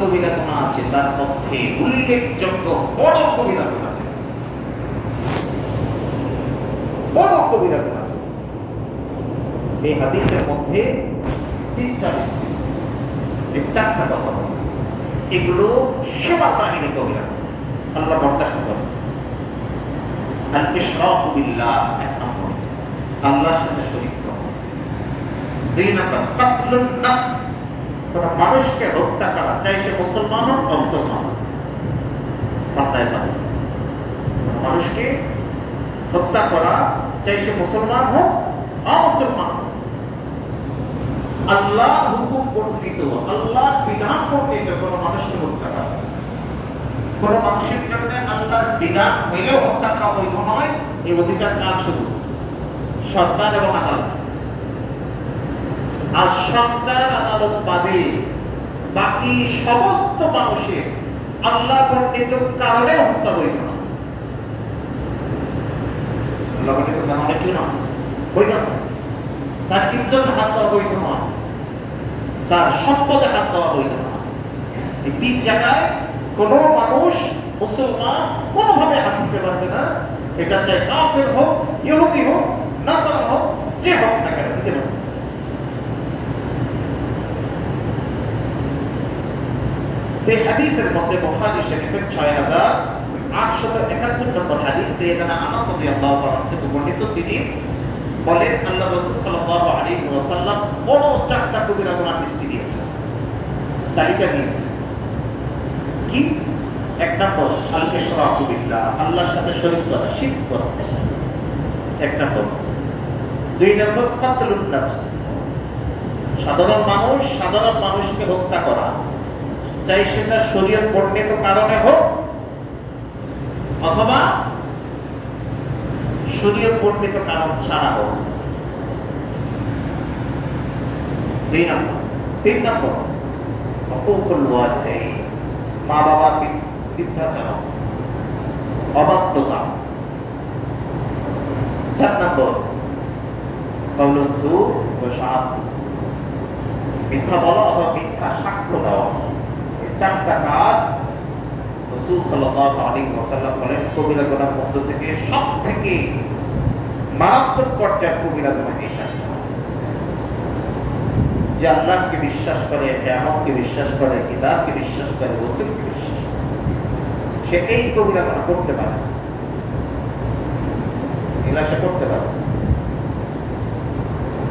কবিরা গুণা আছে, তার মধ্যে উল্লেখযোগ্য বড় কবিরা গুণা আছে। বড় কবিরা গুণা। এই হাদিসের মধ্যে তিনটা এই চারটা কথা এগুলো সেবা বাহিনী কবিরা আল্লাহ বরদাস্ত করে এক নম্বর। আল্লাহর সাথে শরীক দুই নম্বর কোন মানুষকে হত্যা করা, চাই সে মুসলমান হোক বা মুসলমান হোক। মানুষকে হত্যা করা, চাই সে মুসলমান হোক অমুসলমান। আল্লাহ হুকুম বর্ণিত, আল্লাহ বিধান বর্ণিত কোন মানুষকে হত্যা করা কোন মানুষের জন্য আল্লাহর বিধান হইলেও হত্যা করা বৈধ নয়, এই অধিকার কাজ শুধু সরকার এবং আদালত আর সন্তান আদালত বাদে বাকি সমস্ত মানুষের আল্লাহ বর্ণিত কারণে হত্যা বৈধ না। না? না। তার হাত এই তিন জায়গায় কোন মানুষ কোনোভাবে পারবে না। এটা চাই কাফের হোক, ইহুদি হোক, নাসারা হোক, যে হোক না কেন, দিতে পারবে হাদিসের মধ্যে বুখারী শরীফের 6871 নম্বর হাদিস আনাস থেকে বর্ণিত, তিনি বলেন আল্লাহ রাসূল আলাইহি ওয়াসাল্লাম বড় চারটা কবিরা দিয়েছেন। তালিকা দিয়েছেন। কি? এক নম্বর আল বিল্লাহ, আল্লাহর সাথে শরীক করা, শিরক করা। এক নম্বর। দুই নম্বর সাধারণ মানুষ, সাধারণ মানুষকে হত্যা করা। চাই সেটা শরীয়ত বর্ণিত কারণে হোক, অথবা শরীয়ত বর্ণিত কারণ ছাড়া হোক। দুই নম্বর। তিন নম্বর মা বাবা বৃদ্ধাচরণ অবাধ্যতা। চার নম্বর কৌলসু ও মিথ্যা বলা অথবা মিথ্যা সাক্ষ্য দেওয়া চারটা কাজ রসুল বলেন, কবিরা থেকে সব থেকে মারাত্মক পর্যায়ের কবিরা গুনাহ এই যে আল্লাহকে বিশ্বাস করে বিশ্বাস করে, কিতাবকে বিশ্বাস করে, রসুলকে বিশ্বাস সে এই কবিরা গুনাহ করতে পারে। এগুলা সে করতে পারে।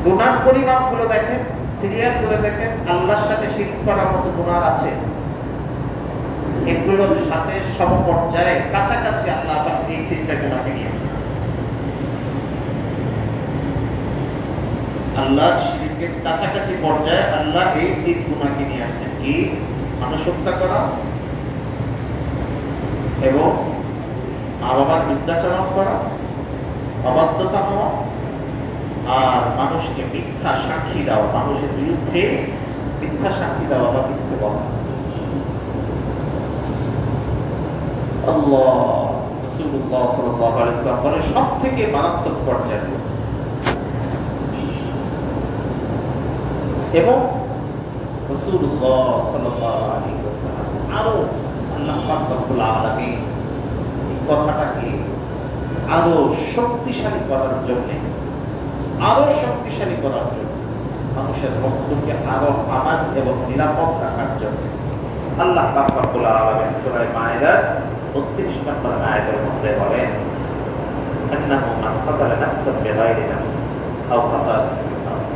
গুনার পরিমাপগুলো দেখেন সিরিয়াল করে দেখেন, আল্লাহর সাথে শিরিক করার মতো গুণার আছে। এগুলোর সাথে সমপর্যায়ে কাছাকাছি আল্লাহ আবার এই তিনটা গুণাকে নিয়ে আল্লাহ শিরিকের কাছাকাছি পর্যায়ে আল্লাহ এই তিন গুণাকে নিয়ে আসেন। কি? মানুষ হত্যা করা এবং মা বাবার বৃদ্ধাচরণ করা, অবাধ্যতা হওয়া আর মানুষকে মিথ্যা সাক্ষী দেওয়া, মানুষের বিরুদ্ধে মিথ্যা সাক্ষী দেওয়া বা মিথ্যে বলা আল্লাহ রাসূলুল্লাহ সাল্লাল্লাহু আলাইহি ওয়াসাল্লাম বলেন সব থেকে মারাত্মক পর্যায়ে এবং আরও কথাটাকে আরও শক্তিশালী করার জন্য, আরও শক্তিশালী করার জন্য, মানুষের রক্তকে আরও আমান এবং নিরাপদ রাখার জন্য আল্লাহ পাক রব্বুল আলামিন সূরা মায়েদার 32 নম্বর আয়াতের মধ্যে বলেন أنه من قتل نفسا بغير نفس أو فساد في الأرض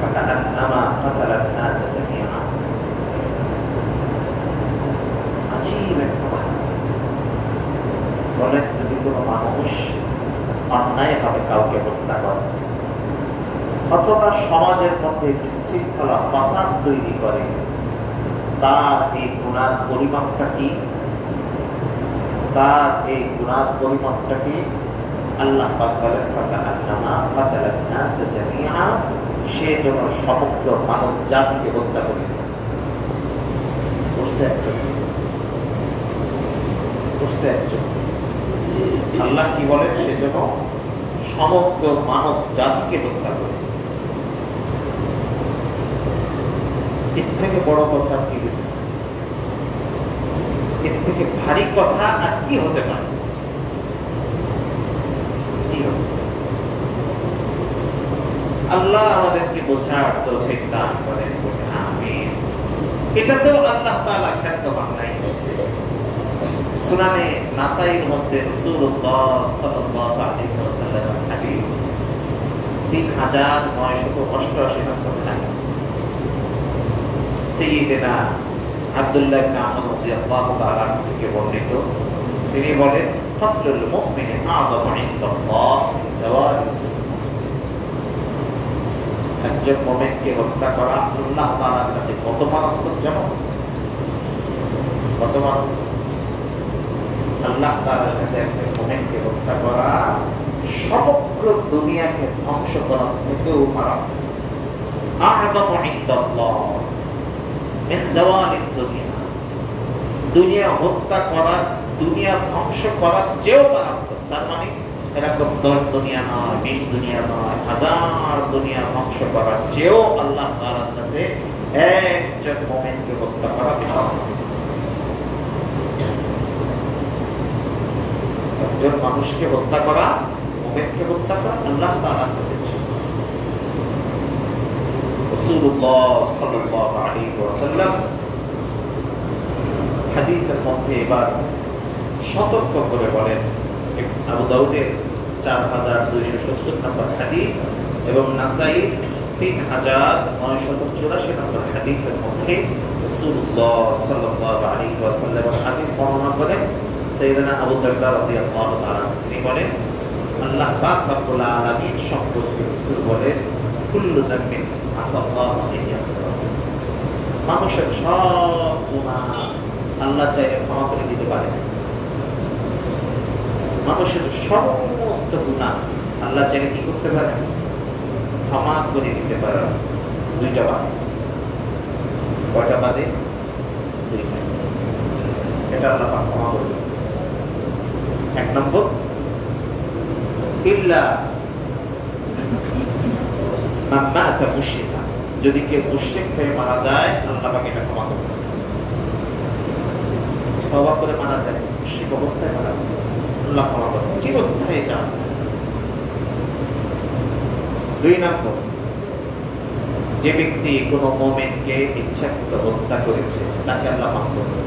فكأنما قتل الناس جميعا عجيب القرآن বলেন যদি কোনো মানুষ অন্যায়ভাবে কাউকে হত্যা করে অথবা সমাজের মধ্যে বিশৃঙ্খলা ফাসাদ তৈরি করে তার এই গুণার পরিমাপটা কি তার এই গুণার পরিমাপটা কি আল্লাহ সে যেন সমগ্র মানব জাতিকে হত্যা আল্লাহ কি বলেন? সেজন্য সমগ্র মানব জাতিকে হত্যা করে এর থেকে বড় কথা কি? এর থেকে ভারী কথা আর কি হতে পারে? আল্লাহ আমাদেরকে বোঝার দান করেন, আমিন। এটাতেও আল্লাহ তাআলা খ্যাত বাংলায়। সুনানে নাসাইর মধ্যে নম্বর আব্দুল্লাহ তাআলা থেকে বর্ণিত। তিনি বলেন ফাতলুল মুমিনি আযমু ইনদাল্লাহ। একজন হত্যা করা আল্লাহ তাআলার কাছে কত মারাত্মক জানো কত মারাত্মক আল্লাহ তাআলার কাছে হত্যা করা সমগ্র দুনিয়াকে ধ্বংস করা থেকেও মারাত্মক। আ'যামু ইনদাল্লাহ। দুনিয়া দুনিয়া হত্যা দুনিয়া ধ্বংস করার চেয়েও মারাত্মক। তার মানে এরকম দশ দুনিয়া নয়, বিশ দুনিয়া নয়, হাজার দুনিয়া ধ্বংস করার চেয়েও আল্লাহ তাআলার কাছে একজন মোমেনকে হত্যা করা একজন মানুষকে হত্যা করা, মোমেনকে হত্যা করা আল্লাহ তাআলার কাছে বিশাল। সাল্লাল্লাহু আলাইহি ওয়াসাল্লাম হাদিসের মধ্যে এবার সতর্ক করে বলেন আবু দাউদের চার হাজার দুইশো সত্তর নম্বর হাদিস এবং নাসাই তিন হাজার নয়শত চুরাশি নম্বর হাদিসের মধ্যে রাসূলুল্লাহ সাল্লাল্লাহু আলাইহি ওয়াসাল্লাম হাদিস বর্ণনা করেন সাইয়েদনা আবু দারদা রাদিয়াল্লাহু তাআলা তিনি বলেন, আল্লাহ পাক রব্বুল আলামিন সম্পর্কে রাসূল বলেন, কুল্লু যামবিন মানুষের সব গুনাহ আল্লাহ চাইলে ক্ষমা করে দিতে পারে মানুষের সমস্ত গুণা আল্লাহ চাইলে কি করতে পারে ক্ষমা করে দিতে পারে দুইটা বাদ কয়টা বাদে এটা আল্লাহ ক্ষমা করে দেবে। এক নম্বর, ইল্লা যদি কেউ মুশরিক হয়ে মারা যায়, আল্লাহ পাক এটা ক্ষমা করবে তওবা করে মারা যায়, মুশরিক অবস্থায় মারা যায়, আল্লাহ ক্ষমা করবে চিরস্থায়ী যান দুই নম্বর, যে ব্যক্তি কোন মোমেনকে ইচ্ছাকৃত হত্যা করেছে, তাকে আল্লাহ মাফ করবে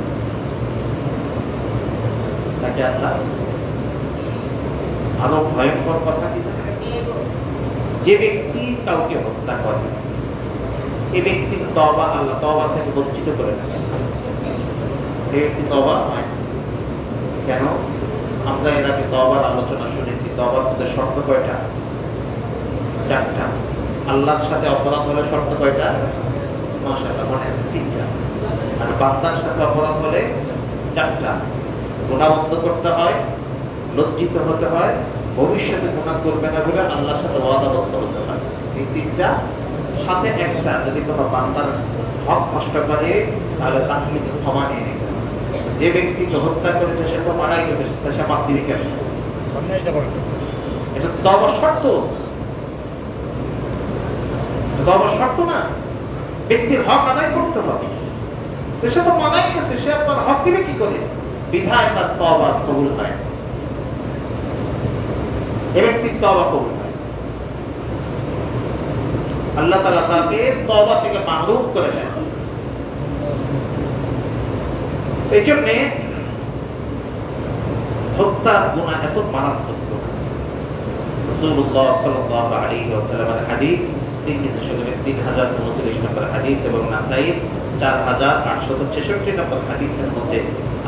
তাকে আল্লাহ আরও ভয়ঙ্কর কথা কি? যে ব্যক্তি কাউকে হত্যা করে এ ব্যক্তির তবা আল্লাহ তবা থেকে বঞ্চিত করে ব্যক্তি তবা হয় কেন? আমরা এর আগে তবার আলোচনা শুনেছি। তবার শর্ত কয়টা? চারটা। আল্লাহর সাথে অপরাধ হলে শর্ত কয়টা? মাশাআল্লাহ, মনে আছে তিনটা। আর বান্দার সাথে অপরাধ হলে চারটা। গুণা বন্ধ করতে হয়, লজ্জিত হতে হয় ভবিষ্যতে গুণা করবে না বলে আল্লাহর সাথে ওয়াদাবদ্ধ হতে হয় এই তিনটা সাথে একটা যদি কোনো বান্দার হক নষ্ট করে, তাহলে তাকে কিন্তু ক্ষমা নিয়ে নিতে। যে ব্যক্তিকে হত্যা করেছে, সে তো মারাই গেছে সে মাপ কেন এটা তো আবার শর্ত। শর্ত না। ব্যক্তির হক আদায় করতে হবে। সে তো মানাই গেছে, সে আপনার হক দিবে কি করে? বিধায় তার তবা কবুল হয়। আল্লাহ তালা তাকে তবা থেকে মাহরুম করে দেন। এই জন্যে হত্যার গুণা এত মারাত্মক। তিন হাজার উনত্রিশ নম্বর হাদিস এবং চার হাজার আটশত ছেষট্টি নম্বর হাদিসের মধ্যে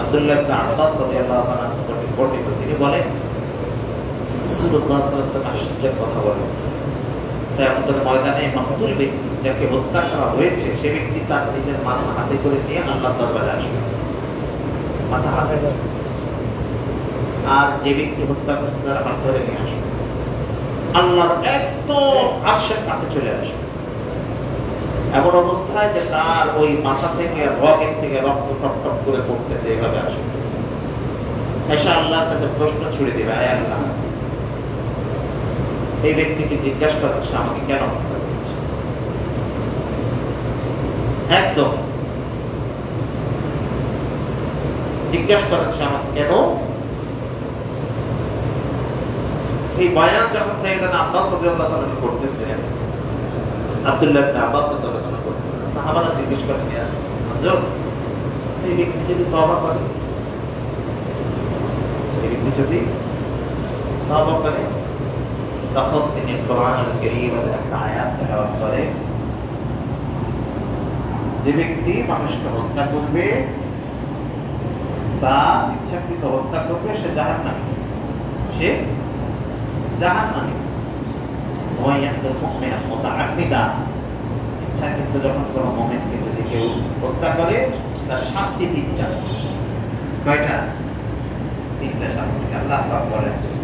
আব্দুল্লাহ থেকে বর্ণিত। তিনি বলেন রাসূলুল্লাহ সাল্লাল্লাহু আলাইহি ওয়াসাল্লাম ময়দানে যাকে হত্যা করা হয়েছে, সে ব্যক্তি তার নিজের মাথা হাতে করে নিয়ে আল্লাহ দরবারে আসবে। মাথা হাতে আর যে ব্যক্তি হত্যা করছে, তারা হাত ধরে নিয়ে আসবে। আল্লাহর একদম আর্শের কাছে চলে আসবে। এমন অবস্থায় যে তার ওই মাথা থেকে, রগের থেকে রক্ত টপ টপ করে পড়তেছে, এভাবে আসবে। এসে আল্লাহর কাছে প্রশ্ন ছুড়ে দেবে, আয় আল্লাহ এই ব্যক্তিকে জিজ্ঞাসা করা আমাকে কেন হত্যা করেছে? একদম। জিজ্ঞাসা আমার কেন? এই বয়ান যখন সাইয়েদানা আব্বাস রাদিয়াল্লাহু তাআলা করতেছেন আব্দুল্লাহ ইবনে আব্বাস রাদিয়াল্লাহু তাআলা করতেছেন সাহাবারা জিজ্ঞেস করেন ইয়া হযরত এই ব্যক্তি যদি তওবা করে? এই ব্যক্তি যদি তওবা করে তখন তিনি কোরআন কারীমের একটা আয়াত তেলাওয়াত করে যে ব্যক্তি মানুষকে হত্যা করবে তা ইচ্ছাকৃত হত্যা করবে, সে জাহান নামে সে জাহান নামে যখন কোনো কেউ হত্যা করে, তার শাস্তি তিনটা। কয়টা? তিনটা শাস্তি আল্লাহ ফাজাযাউহু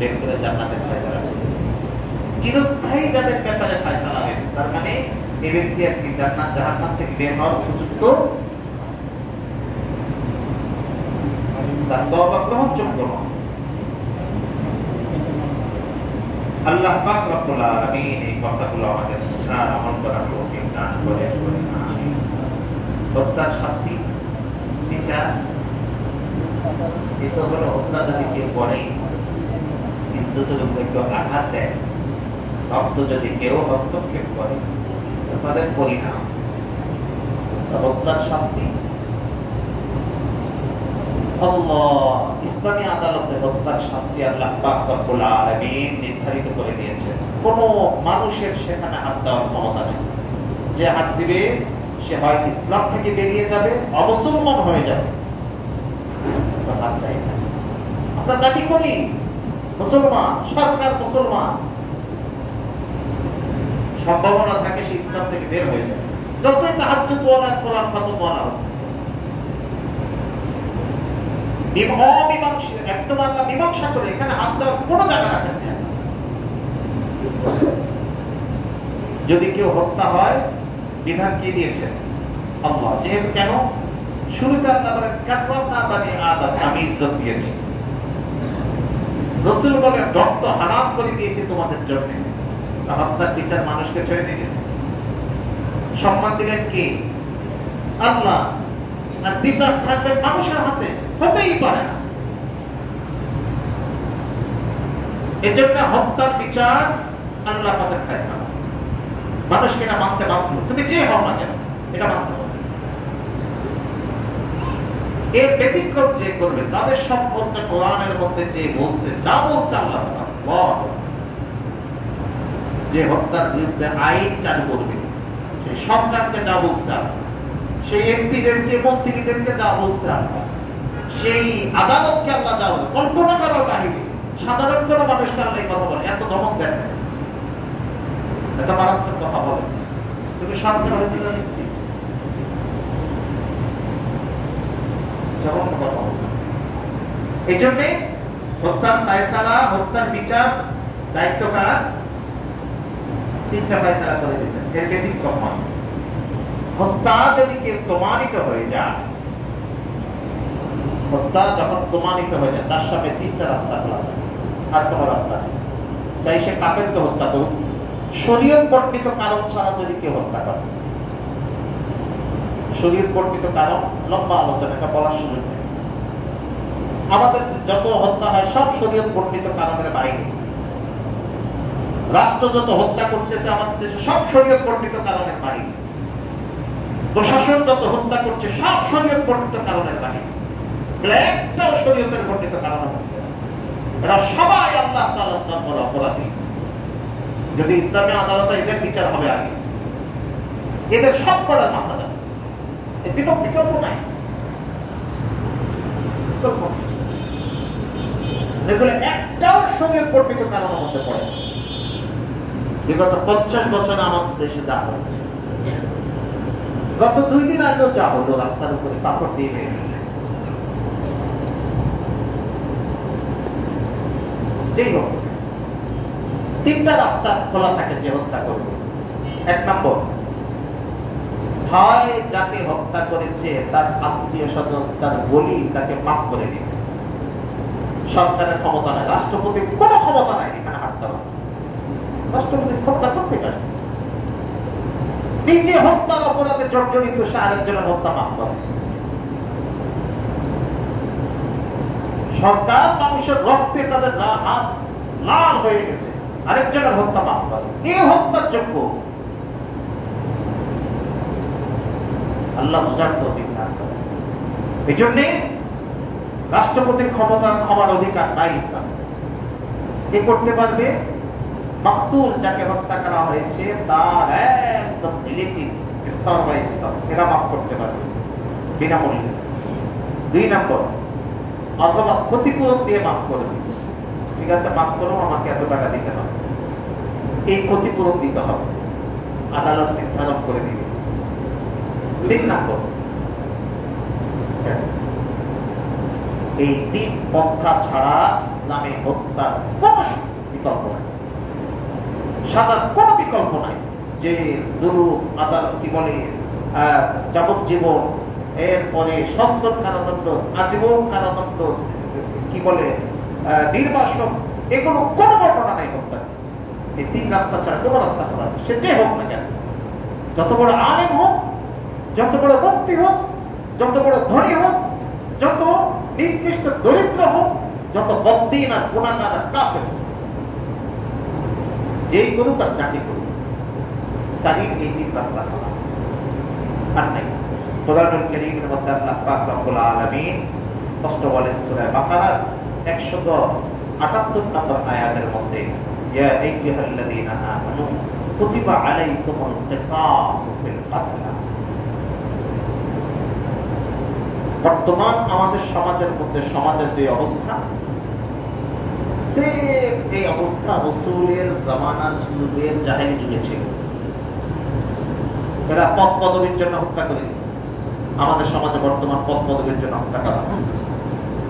বের জান্নাতের ফয়সালা চিরস্থায়ী যাদের ব্যাপারে ফয়সালা হবে। তার মানে এই ব্যক্তি আর কি জান্নাত, জাহান্নাম থেকে বের হওয়ার উপযুক্ত তার শাস্তি, বিচার হত্যা কেউ করে আঘাত দেয়, রক্ত যদি কেউ হস্তক্ষেপ করে, তাদের পরিণাম। শাস্তি। ইসলামী আদালতে হত্যার শাস্তি আল্লাহ নির্ধারিত করে দিয়েছেন কোন মানুষের সেখানে হাত দেওয়ার ক্ষমতা নেই। যে হাত দিবে, সে হয় ইসলাম থেকে বেরিয়ে যাবে, অমুসলমান হয়ে যাবে। আমরা দাবি করি মুসলমান, সরকার মুসলমান। সম্ভাবনা থাকে সে ইসলাম থেকে বের হয়ে যাবে যতই তাহাজ্জুদ ওয়ালা কোরআন জায়গা রাখেন যদি কেউ হত্যা হয়, বিধান কি দিয়েছেন যেহেতু কেন? আমি ইজ্জত দিয়েছি। রসুল বলেন রক্ত হারাম করে দিয়েছি তোমাদের জন্য। হত্যার বিচার মানুষকে ছেড়ে দিলেন সম্মান দিলেন কি? আল্লাহ। আর বিচার থাকবে মানুষের হাতে, হতেই পারে না। এজন্য হত্যার বিচার আল্লাহ পাকের ফয়সালা। মানুষকে এটা মানতে বাধ্য। তুমি যে হও না কেন, এটা মানতে হবে। এর ব্যতিক্রম যে করবে, তাদের সম্পর্কে কোরআনের মধ্যে যে বলছে, যা বলছে আল্লাহ যে হত্যার বিরুদ্ধে আইন চালু করবে, সেই যা বলছে সেই এমপিদেরকে, মন্ত্রীদেরকে যা বলছে সেই আদালতকে আল্লাহ যা বলছে, কল্পনা করার বাহিরে সাধারণ কোনো মানুষকে আল্লাহ কথা বলে, এত দমক দেন। এত মারাত্মক কথা বলে। তুমি সরকার এই হত্যার ফায়সালা, হত্যার বিচার দায়িত্ব তিনটা ফায়সালা করে দিয়েছেন। এর হত্যা যদি কেউ প্রমাণিত হয়ে যায়, হত্যা যখন প্রমাণিত হয়ে যায়, তার সামনে তিনটা রাস্তা খোলা আর কোনো রাস্তা চাই সে কাফেরকে হত্যা করুক। শরীয়ত বর্ণিত কারণ ছাড়া যদি কেউ হত্যা করে শরীয়ত বর্ণিত কারণ, লম্বা আলোচনা, এটা বলার সুযোগ নেই। আমাদের যত হত্যা হয়, সব শরীয়ত বর্ণিত কারণের বাইরে। রাষ্ট্র যত হত্যা করতেছে আমাদের দেশে, সব শরীয়ত বর্ণিত কারণের বাইরে। প্রশাসন যত হত্যা করছে, সব শরীয়ত বর্ণিত কারণের বাইরে। একটাও শরীয়তের বর্ণিত কারণের মধ্যে এরা সবাই আল্লাহ তাআলার দরবারে অপরাধী। যদি ইসলামী আদালতে এদের বিচার হবে আগে, এদের সব করার মাথা বিকল্প বিকল্প। এগুলো একটাও সঙ্গে পড়ে বিগত পঞ্চাশ বছরে আমাদের দেশে যা হয়েছে গত দুই দিন আগেও যা হলো রাস্তার উপরে কাপড় দিয়ে যেই হোক তিনটা রাস্তা খোলা থাকে যে হত্যা করবে এক নম্বর হয় যাকে হত্যা করেছে, তার আত্মীয় স্বজন, তার বলি তাকে মাফ করে দিবে সরকারের ক্ষমতা নাই, রাষ্ট্রপতির কোনো ক্ষমতা নাই এখানে হাত দেওয়া রাষ্ট্রপতি হত্যা করতে নিজে হত্যার অপরাধে জর্জরিত, সে আরেকজনের হত্যা মাফ করে। সরকার মানুষের রক্তে তাদের হাত লাল হয়ে গেছে, আরেকজনের হত্যা মাফ করে। কে হত্যার যোগ্য আল্লাহ বুঝার তো অধিকার এই জন্যে রাষ্ট্রপতির ক্ষমতা ক্ষমার অধিকার নাই ইসলাম। কে করতে পারবে? মাকতুল যাকে হত্যা করা হয়েছে, তার একদম রিলেটিভ স্তর বাই স্তর এরা মাফ করতে পারবে। বিনামূল্যে। দুই নম্বর, অথবা ক্ষতিপূরণ দিয়ে মাফ করবে। ঠিক আছে, মাফ করো, আমাকে এত টাকা দিতে হবে। এই ক্ষতিপূরণ দিতে হবে। আদালত নির্ধারণ করে দিবে। তিন নম্বর এই তিন পন্থা ছাড়া ইসলামে হত্যার কোন বিকল্প নাই। সাজার কোন বিকল্প নাই যে দুরু আদালত, কি বলে যাবজ্জীবন, এরপরে সস্তর কারাদণ্ড, আজীবন কারাদণ্ড, কি বলে নির্বাসন, এগুলো কোনো বর্ণনা নাই হত্যা এই তিন রাস্তা ছাড়া কোনো রাস্তা খোলা সে যে হোক না কেন, যত বড় আলেম হোক যত বড় মুক্তি হোক, যত বড় ধনী হোক, যত নির্দিষ্ট দরিদ্র হোক, যত বদ্দিন আর গুণাগার আর যেই করুক আর যাকে করুক, তারই এই তিন রাস্তা আর আল্লাহ পাক রব্বুল আলামিন স্পষ্ট বলেন সূরা বাকারার 178 নম্বর আয়াতের মধ্যে বর্তমান আমাদের সমাজের মধ্যে, সমাজের যে অবস্থা এই অবস্থা রসুলের জাহেলি যুগে ছিল। এরা পদ পদবীর জন্য হত্যা করে। আমাদের সমাজে বর্তমান পদ পদবীর জন্য হত্যা করা।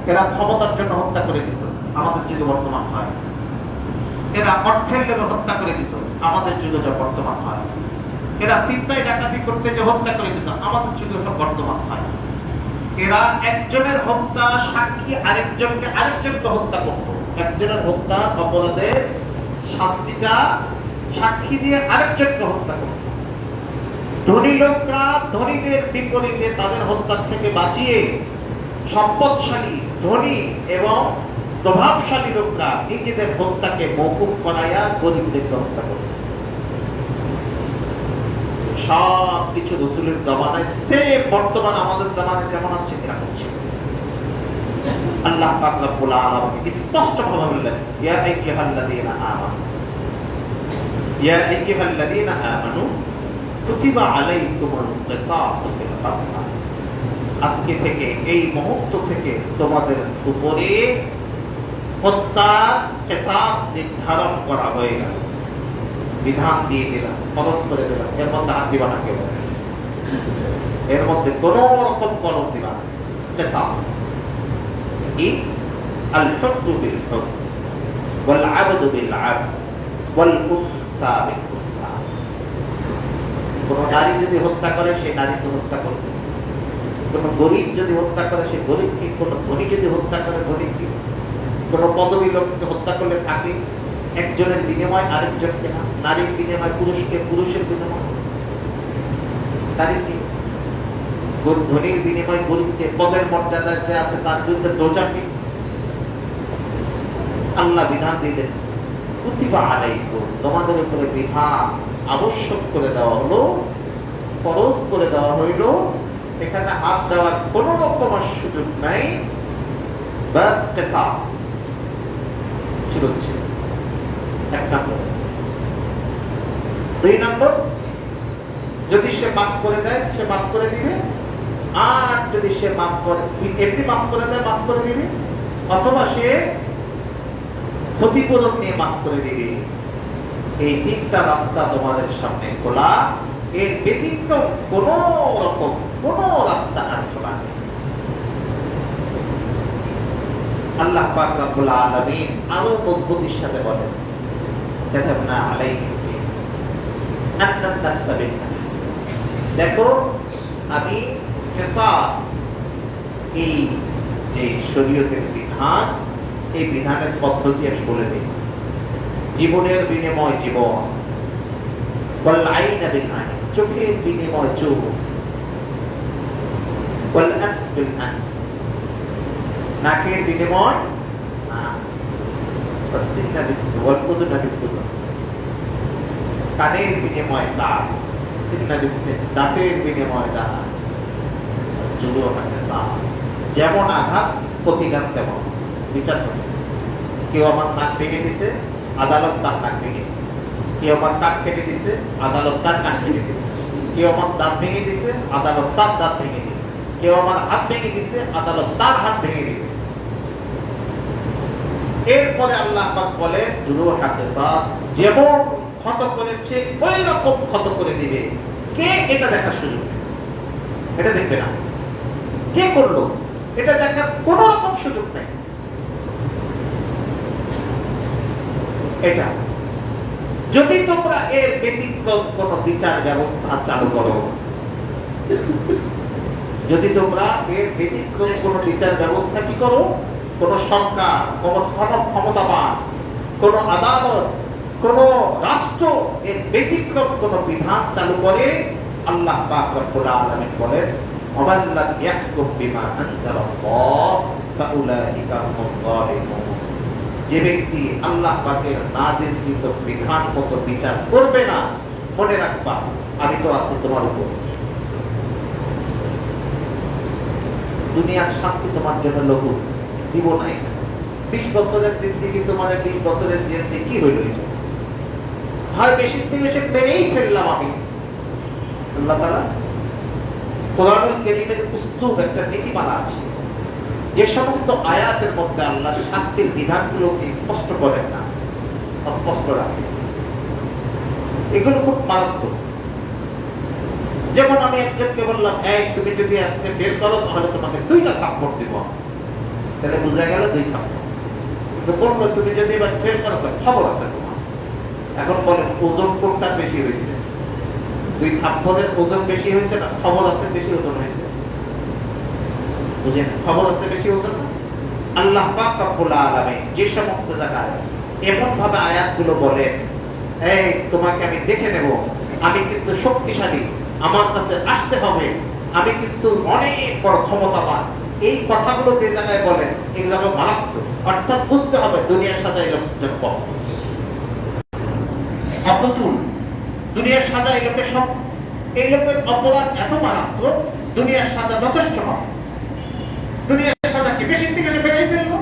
এরা ক্ষমতার জন্য হত্যা করে দিত। আমাদের যুগে বর্তমান হয়। এরা অর্থের লোভে হত্যা করে দিত। আমাদের যুগে যা বর্তমান হয়। এরা চিন্তায় ডাকাতি করতে যে হত্যা করে দিত, আমাদের যুগে বর্তমান হয়। এরা একজনের হত্যা, সাক্ষী আরেকজনকে আরেকজনকে হত্যা করত। একজনের হত্যা অপরাধের শাস্তিটা সাক্ষী দিয়ে আরেকজনকে হত্যা করত। ধনী লোকরা ধনীদের বিপরীতে তাদের হত্যা থেকে বাঁচিয়ে সম্পদশালী, ধনী এবং প্রভাবশালী লোকরা নিজেদের হত্যাকে মৌকুব করাইয়া গরিবদেরকে হত্যা করত। সব কিছু রসুলের জমানায় বর্তমান আমাদের জমানায় যেমন আছে? আল্লাহ পাক রব্বুল আলামিন স্পষ্ট ভাবে বললেন, ইয়া আইয়ুহাল্লাযীনা আমানু, ইয়া আইয়ুহাল্লাযীনা আমানু, কুতিবা আলাইকুমুল ফিল আজকে থেকে, এই মুহূর্ত থেকে তোমাদের উপরে হত্যা কিসাস নির্ধারণ করা হয়ে গেল। বিধান দিয়ে দিলাম খরচ করে দিলাম, এর মধ্যে হাত দিবা না কেউ। এর মধ্যে কোন রকম কলম দিবা না। বিল আবদ ওয়াল উনসা বিল উনসা কোন নারী যদি হত্যা করে, সে নারীকে হত্যা করবে। কোন গরিব যদি হত্যা করে, সে গরিবকে। কোন ধনী যদি হত্যা করে, ধনীকে। কোন পদবী লোককে হত্যা করলে তাকে একজনের বিনিময় আরেকজনকে না নারীর বিনিময়, পুরুষকে পুরুষের বিনিময়। বিনিময় গরিবকে পদের মর্যাদা যে আছে তার বিরুদ্ধে আল্লাহ বিধান দিলেন প্রতিভা আলাইকুম। তোমাদের উপরে বিধান আবশ্যক করে দেওয়া হলো, ফরজ করে দেওয়া হইল। এখানে হাত দেওয়ার কোনো সুযোগ নাই। কেসাস। শিরোচ্ছেদ এক নম্বর দুই নম্বর, যদি সে মাফ করে দেয়, সে মাফ করে দিবে। আর যদি সে মাফ করে এমনি মাফ করে দেয়, মাফ করে দিবে? অথবা সে ক্ষতিপূরণ নিয়ে মাফ করে দিবে। এই তিনটা রাস্তা তোমাদের সামনে খোলা। এর ব্যতিক্রম কোন রকম, কোন রাস্তা আর খোলা আল্লাহ পাক রব্বুল আলামিন আরও মজবুতির সাথে বলেন। কাতাবনা আলাইহিম আন্নান নাফসা বিন নাফস। দেখো আমি কেসাস এই যে শরীয়তের বিধান এই বিধানের পদ্ধতি আমি বলে দিই জীবনের বিনিময় জীবন বল আইন বিল আইন চোখের বিনিময় চোখ বল আনফ বিল আনফ নাকের বিনিময় নাক والسن بالسن والأذن بالأذن কানের বিনিময় দাঁত সিন্না বিসিন দাঁতের বিনিময় দাঁত জুড়ো হাতে দাঁত যেমন আঘাত প্রতিঘাত তেমন বিচার হবে কেউ আমার নাক ভেঙে দিছে আদালত তার নাক ভেঙে দিছে। কেউ আমার কাক কেটে দিছে আদালত তার কাক কেটে দিছে কেউ আমার দাঁত ভেঙে দিছে আদালত তার দাঁত ভেঙে দিছে কেউ আমার হাত ভেঙে দিছে আদালত তার হাত ভেঙে দিছে এরপরে আল্লাহ বলে ক্ষত করেছে, ওই রকম ক্ষত করে দিবে। কে এটা দেখার সুযোগ? এটা দেখবে না। কে করল? এটা দেখার কোন রকম সুযোগ নেই। এটা। যদি তোমরা এর ব্যতিক্রম কোন বিচার ব্যবস্থা চালু করো, যদি তোমরা এর ব্যতিক্রম কোন বিচার ব্যবস্থা কি করো? কোন সরকার, কোন ক্ষমতাবান, কোন আদালত, কোন রাষ্ট্র এর ব্যতিক্রম কোন বিধান চালু করে, আল্লাহ বলেন যে ব্যক্তি আল্লাহ পাকের নাজিলকৃত বিধান মতো বিচার করবে না, মনে রাখবা, আমি তো আছি তোমার উপর। দুনিয়ার শাস্তি তোমার জন্য লঘু। দিব নাই। বিশ বছরের জিন্দিগি তোমার বিশ বছরের জিন্দি কি হইল? হয় বেশি থেকে বেশি মেরেই ফেললাম আমি। আল্লাহ তাআলা কোরআনুল কারীমের একটা নীতিমালা আছে। যে সমস্ত আয়াতের মধ্যে আল্লাহ শাস্তির বিধানগুলোকে স্পষ্ট করেন না, অস্পষ্ট রাখেন এগুলো খুব মারাত্মক। যেমন আমি একজনকে বললাম, এই, তুমি যদি আজকে বের করো, তাহলে তোমাকে দুইটা থাপ্পড় দিব তাহলে বোঝা গেল দুই বলল, তুমি যদি এবার ফের করো খবর আছে এখন বলেন, ওজন কোনটা বেশি হয়েছে? দুই থাপ্পড়ের ওজন বেশি হয়েছে না? খবর আছে, বেশি ওজন হয়েছে? বুঝেন, খবর বেশি ওজন না? আল্লাহ পাক রব্বুল আলামিন যে সমস্ত জায়গায় এমন ভাবে আয়াতগুলো বলেন, এই, তোমাকে আমি দেখে নেব। আমি কিন্তু শক্তিশালী। আমার কাছে আসতে হবে। আমি কিন্তু অনেক বড় ক্ষমতাবান। এই কথাগুলো যে জায়গায় বলেন, এগুলো আমার মারাত্মক। অর্থাৎ বুঝতে হবে দুনিয়ার সাথে এই লোকজন কম অপ্রতুল। দুনিয়ার সাজা এই লোকের সব এই লোকের অপরাধ এত মারাত্মক, দুনিয়ার সাজা যথেষ্ট নয়। দুনিয়ার সাজা কি বেশি থেকে বেশি বেড়েই ফেলল?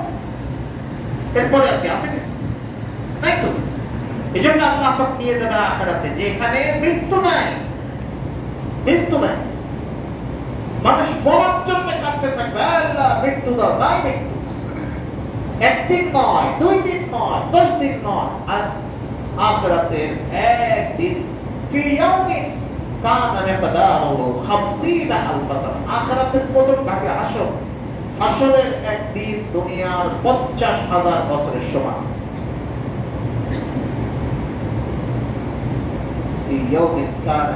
এরপরে আর কি আছে কিছু? তাই তো? এই জন্য পাক নিয়ে যাবে আখেরাতে, যেখানে মৃত্যু নাই। মৃত্যু নাই। মানুষ বলার জন্য কাঁদতে থাকবে। আল্লাহ, মৃত্যু দাও, তাই মৃত্যু। একদিন নয়, দুই দিন নয়, দশ দিন নয়, আর আখরাতের একদিন। আখরাতের আসর আসরের একদিন দুনিয়ার 50 হাজার বছরের সমান। ফি ইয়াউমিন কানা